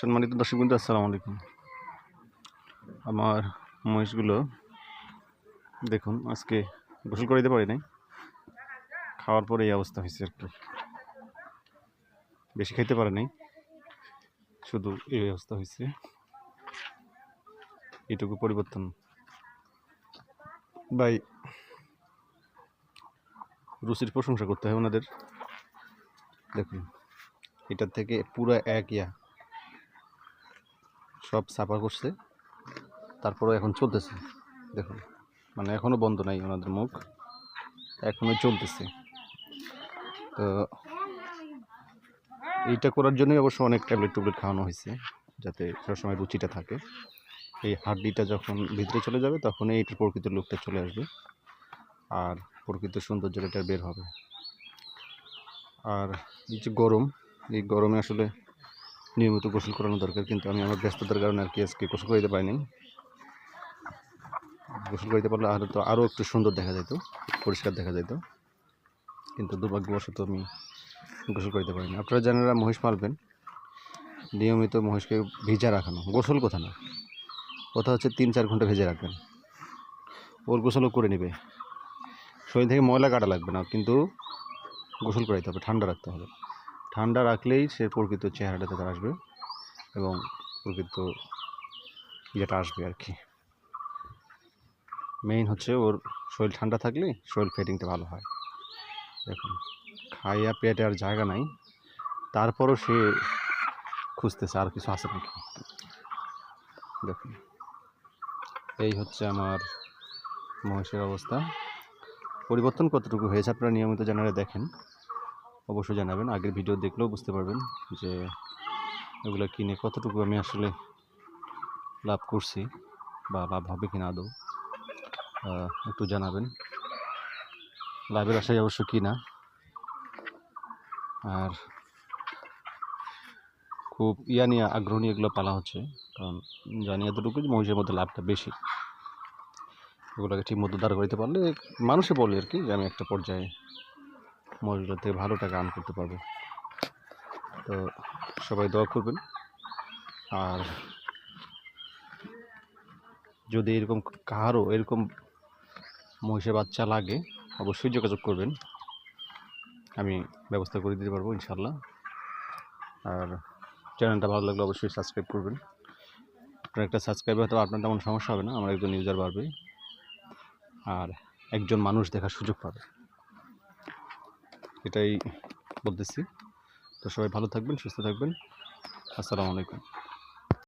সম্মানিত দর্শক বিন্দু, আসসালামু আলাইকুম। আমার মহিষগুলো, দেখুন, আজকে গোসল করে দিতে পারি নাই। খাওয়ার পরে এই অবস্থা হয়েছে কি। বেশি খাইতে পারে নাই। শুধু এই অবস্থা হয়েছে। এইটুকু পরিবর্তন। ভাই, রুচির প্রশংসা করতে হয় ওনাদের। দেখুন এটার থেকে পুরো এক ইয়া। সব সাফা করছে। তারপরে এখন চলতেছে। দেখুন মানে এখনও বন্ধ নাই ওনাদের মুখ। এখনও চলতেছে। তো এইটা করার জন্যই অবশ্য অনেক ট্যাবলেট টুবলেট খাওয়ানো হয়েছে, যাতে সবসময় রুচিটা থাকে। এই হাড্ডিটা যখন ভিতরে চলে যাবে তখন এইটার প্রকৃত লোকটা চলে আসবে। আর প্রকৃত সৌন্দর্যটা বের হবে। আর এই যে গরম, এই গরমে আসলে নিয়মিত গোসল করানো দরকার, কিন্তু আমি আমার ব্যস্ততার কারণে আর কি আজকে গোসল করে দিতে পারিনি। গোসল করতে পারলে আর তো আরও একটু সুন্দর দেখা যেত পরিষ্কার দেখা যেত কিন্তু দুর্ভাগ্যবশত আমি গোসল করতে পারিনি। আপনারা যারা মহিষ পালবেন নিয়মিত মহিষকে ভিজা রাখানো, গোসল কোথা না। কথা হচ্ছে তিন চার ঘণ্টা ভেজে রাখবেন। ওর গোসলও করে নেবে। শরীর থেকে ময়লা কাটা লাগবে না, কিন্তু গোসল করাইতে হবে, ঠান্ডা রাখতে হবে। ঠান্ডা রাখলেই সে প্রকৃত চেহারাটাতে তার আসবে এবং প্রকৃত ইয়েটা আসবে আর কি। মেইন হচ্ছে ওর শরীর ঠান্ডা থাকলে শরীর ফিটিংটা ভালো হয়। দেখুন, খাইয়া পেটে আর জায়গা নাই। তারপরও সে খুঁজতেছে আর কিছু আছে নাকি? দেখুন, এই হচ্ছে আমার মহিষের অবস্থা। পরিবর্তন কতটুকু হয়েছে আপনারা নিয়মিত জানারে দেখেন। অবশ্যই জানাবেন। আগের ভিডিও দেখলেও বুঝতে পারবেন যে এগুলো কিনে কতটুকু আমি আসলে লাভ করছি বা লাভ হবে কিনা আদৌ। আহ, একটু জানাবেন। লাভের আশায় অবশ্য কিনা। আর খুব ইয়া নিয়ে আগ্রহ নিয়ে এগুলো পালা হচ্ছে কারণ জানি এতটুকু যে মহিষের মধ্যে লাভটা বেশি। এগুলোকে ঠিক মতো দাঁড় করাতে পারলে মানুষে বলে আর কি যে আমি একটা পর্যায়ে মহিলা থেকে ভালো টাকা আর্ন করতে পারব। তো সবাই দোয়া করবেন। আর যদি এরকম কারও এরকম মহিষের বাচ্চা লাগে, অবশ্যই যোগাযোগ করবেন। আমি ব্যবস্থা করে দিতে পারব ইনশাল্লাহ আর চ্যানেলটা ভালো লাগলে অবশ্যই সাবস্ক্রাইব করবেন। আপনার একটা সাবস্ক্রাইবার হয়তো আপনার তেমন সমস্যা হবে না, আমার একজন ইউজার বাড়বে। আর একজন মানুষ দেখার সুযোগ পাবে। এটাই বলতেছি। তো সবাই ভালো থাকবেন সুস্থ থাকবেন। আসসালামু আলাইকুম।